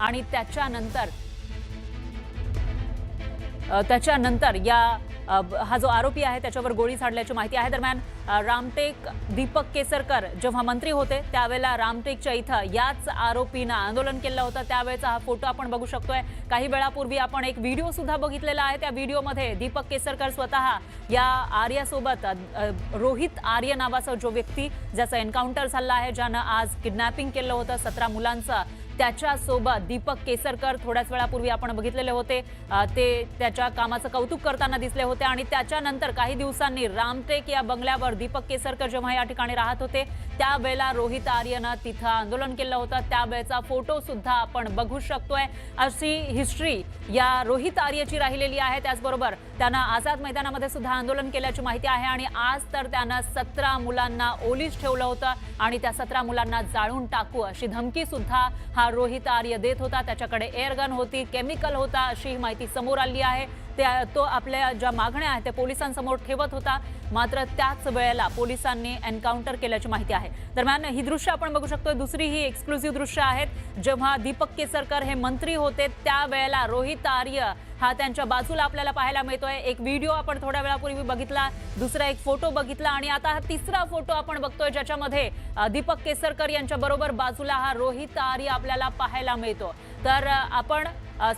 आणि त्याच्यानंतर त्याच्यानंतर या हा जो आरोपी आहे त्याच्यावर गोळी झाडल्याची माहिती आहे. दरम्यान रामटेक दीपक केसरकर जेव्हा मंत्री होते त्यावेळेला रामटेकच्या इथं याच आरोपीनं आंदोलन केलं होतं. त्यावेळेचा हा फोटो आपण बघू शकतोय. काही वेळापूर्वी आपण एक व्हिडिओ सुद्धा बघितलेला आहे. त्या व्हिडिओमध्ये दीपक केसरकर स्वतः या आर्यासोबत रोहित आर्य नावाचा जो व्यक्ती ज्याचा एन्काउंटर झाला आहे ज्यानं आज किडनॅपिंग केलं होतं सतरा मुलांचं. त्याच्यासोबत दीपक केसरकर थोड्याच वेळापूर्वी आपण बघितलेले होते. ते त्याच्या कामाचं कौतुक करताना दिसले होते आणि त्याच्यानंतर काही दिवसांनी रामटेक या बंगल्यावर दीपक केसरकर जेव्हा या ठिकाणी राहत होते त्यावेळेला रोहित आर्यनं तिथं आंदोलन केलं होतं. त्यावेळेचा फोटो सुद्धा आपण बघू शकतोय. अशी हिस्ट्री या रोहित आर्यची राहिलेली आहे. त्याचबरोबर त्यानं आझाद मैदानामध्ये सुद्धा आंदोलन केल्याची माहिती आहे आणि आज तर त्यानं सतरा मुलांना ओलीस ठेवलं होतं आणि त्या सतरा मुलांना जाळून टाकू अशी धमकी सुद्धा हा रोहित आर्य देत होता. त्याच्याकडे एअरगन होती केमिकल होता अशी ही माहिती समोर आली आहे. त्या तो आपल्या ज्या मागण्या आहेत त्या पोलिसांसमोर ठेवत होता. मात्र त्याच वेळेला पोलिसांनी एन्काउंटर केल्याची माहिती आहे. दरम्यान ही दृश्य आपण बघू शकतो दुसरी ही एक्सक्लुझिव्ह दृश्य आहेत. जेव्हा दीपक केसरकर हे मंत्री होते त्यावेळेला रोहित आर्य हा त्यांच्या बाजूला आपल्याला पाहायला मिळतोय. एक व्हिडिओ आपण थोड्या वेळापूर्वी बघितला दुसरा एक फोटो बघितला आणि आता हा तिसरा फोटो आपण बघतोय ज्याच्यामध्ये दीपक केसरकर यांच्या बरोबर बाजूला हा रोहित आर्य आपल्याला पाहायला मिळतो. तर आपण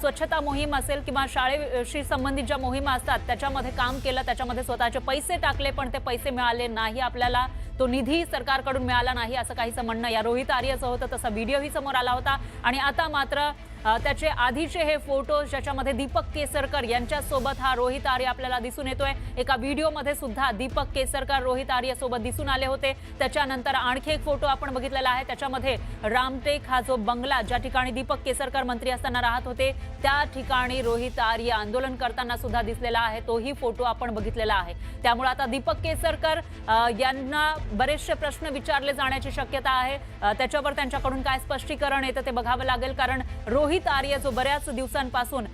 स्वच्छता मोहीम असेल किंवा शाळेशी संबंधित ज्या मोहिमा असतात त्याच्यामध्ये काम केलं त्याच्यामध्ये स्वतःचे पैसे टाकले पण ते पैसे मिळाले नाही आपल्याला तो निधी सरकारकडून मिळाला नाही असं काहीचं म्हणणं या रोहित आर्यचं होतं तसा व्हिडिओही समोर आला होता. आणि आता मात्र त्याचे आधीचे हे फोटो ज्याच्यामध्ये दीपक केसरकर यांच्यासोबत हा रोहित आर्य आपल्याला दिसून येतोय. एका व्हिडिओमध्ये सुद्धा दीपक केसरकर रोहित आर्य सोबत दिसून आले होते. त्याच्यानंतर आणखी एक फोटो आपण बघितलेला आहे. त्याच्यामध्ये रामटेक हा जो बंगला ज्या ठिकाणी दीपक केसरकर मंत्री असताना राहत होते त्या ठिकाणी रोहित आर्य आंदोलन करताना सुद्धा दिसलेला आहे. तोही फोटो आपण बघितलेला आहे. त्यामुळे आता दीपक केसरकर यांना बरेचसे प्रश्न विचारले जाण्याची शक्यता आहे. त्याच्यावर त्यांच्याकडून काय स्पष्टीकरण येतं ते बघावं लागेल कारण रोहित रोहित आर्य जो बऱ्याच दिवसांपासून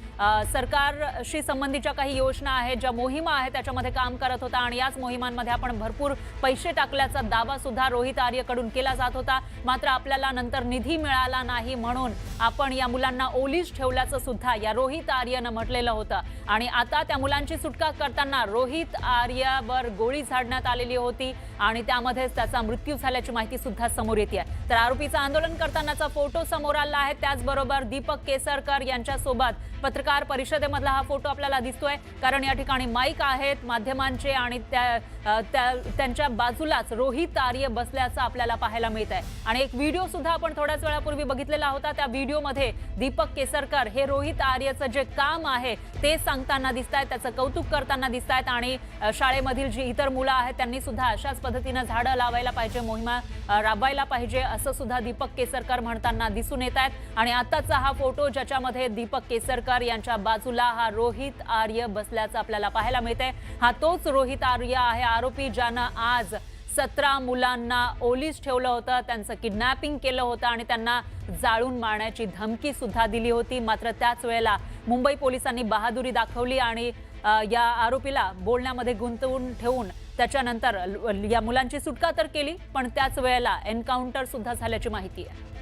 सरकारशी संबंधीच्या काही योजना आहेत ज्या मोहिमा आहेत त्याच्यामध्ये काम करत होता आणि याच मोहिमांमध्ये आपण भरपूर पैसे टाकल्याचा दावा सुद्धा रोहित आर्यकडून केला जात होता. मात्र आपल्याला नंतर निधी मिळाला नाही म्हणून आपण या मुलांना ओलीस ठेवल्याचं सुद्धा या रोहित आर्यनं म्हटलेलं होतं. आणि आता त्या मुलांची सुटका करताना रोहित आर्यावर गोळी झाडण्यात आलेली होती आणि त्यामध्येच त्याचा मृत्यू झाल्याची माहिती सुद्धा समोर येते तर आरोपीचा आंदोलन करतानाचा फोटो समोर आला आहे. त्याचबरोबर दीप दीपक केसरकर यांच्यासोबत पत्रकार परिषदेमधला हा फोटो आपल्याला दिसतोय. कारण या ठिकाणी माईक आहेत माध्यमांचे आणि त्या त्यांच्या बाजूलाच रोहित आर्य बसल्याचं आपल्याला पाहायला मिळत आहे आणि एक व्हिडिओ सुद्धा आपण थोड्याच वेळापूर्वी बघितलेला होता. त्या व्हिडिओमध्ये दीपक केसरकर हे रोहित आर्यचं जे काम आहे ते सांगताना दिसत आहेत त्याचं कौतुक करताना दिसत आहेत आणि शाळेमधील जी इतर मुलं आहेत त्यांनी सुद्धा अशाच पद्धतीनं झाडं लावायला पाहिजे मोहिमा राबवायला पाहिजे असं सुद्धा दीपक केसरकर म्हणताना दिसून येत आहेत आणि आताचा हा फोटो ज्याच्यामध्ये दीपक केसरकर यांच्या बाजूला हा रोहित आर्य बसल्याचं आपल्याला पाहायला मिळतंय. हा तोच रोहित आर्य आहे. आरोपी ज्यानं आज सतरा मुलांना ओलीस ठेवलं होतं त्यांचं किडनॅपिंग केलं होतं आणि त्यांना जाळून मारण्याची धमकी सुद्धा दिली होती. मात्र त्याच वेळेला मुंबई पोलिसांनी बहादुरी दाखवली आणि या आरोपीला बोलण्यामध्ये गुंतवून ठेवून त्याच्यानंतर ल- या मुलांची सुटका तर केली पण त्याच वेळेला एन्काउंटर सुद्धा झाल्याची माहिती आहे.